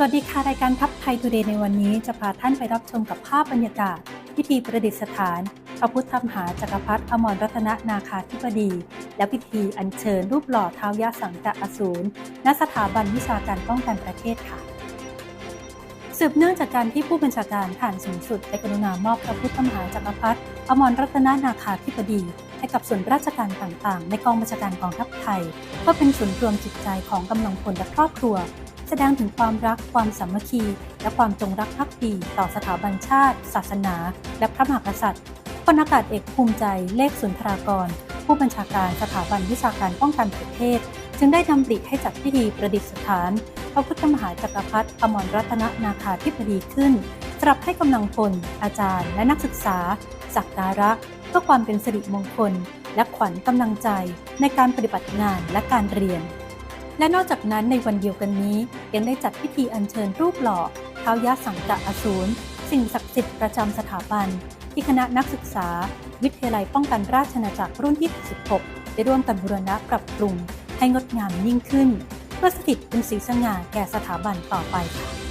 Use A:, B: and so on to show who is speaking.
A: สวัสดีค่ะ รายการทัพไทยทูเดย์ในวันนี้จะพาท่านไปรับชมกับภาพบรรยากาศ พิธีประดิษฐาน พระพุทธมหาจักรพรรดิอมรรัตนนาคาธิบดี และพิธีอัญเชิญรูปหล่อเท้ายะสังกะอสูรณสถาบันวิชาการป้องกันประเทศค่ะ สืบเนื่องจากการที่ผู้บัญชาการฐานสูงสุดได้กรุณามอบพระพุทธมหาจักรพรรดิอมรรัตนนาคาธิบดีให้กับส่วนราชการต่างๆ ในกองบัญชาการกองทัพไทย ก็เป็นศูนรวมจิตใจของกำลังพลและครอบครัว แสดงถึงความรักความสามัคคี และความจงรักภักดีต่อสถาบันชาติ ศาสนา และพระมหากษัตริย์พลอากาศเอกภูมิใจเลขสุนทรากร ผู้บัญชาการสถาบันวิชาการป้องกันประเทศ จึงได้ดำริให้จัดพิธีประดิษฐาน พระพุทธมหาจักรพรรดิอมรรัตนนาคาธิบดีขึ้นสำหรับให้กำลังพลอาจารย์ และนักศึกษาสักการะเพื่อความเป็นสิริมงคล และขวัญกำลังใจในการปฏิบัติงานและการเรียน และนอกจากนั้นในวันเดียวกันนี้ยังได้จัดพิธีอัญเชิญรูปหล่อท้าวยะสังกะอสูรสิ่งศักดิ์สิทธิ์ประจำสถาบัน ที่คณะนักศึกษา วิทยาลัยป้องกันราชนาณาจักรรุ่นที่ 16 ได้ร่วมกันบูรณะปรับปรุงให้งดงามยิ่งขึ้น เพื่อสถิตเป็นสีสง่าแก่สถาบันต่อไปค่ะ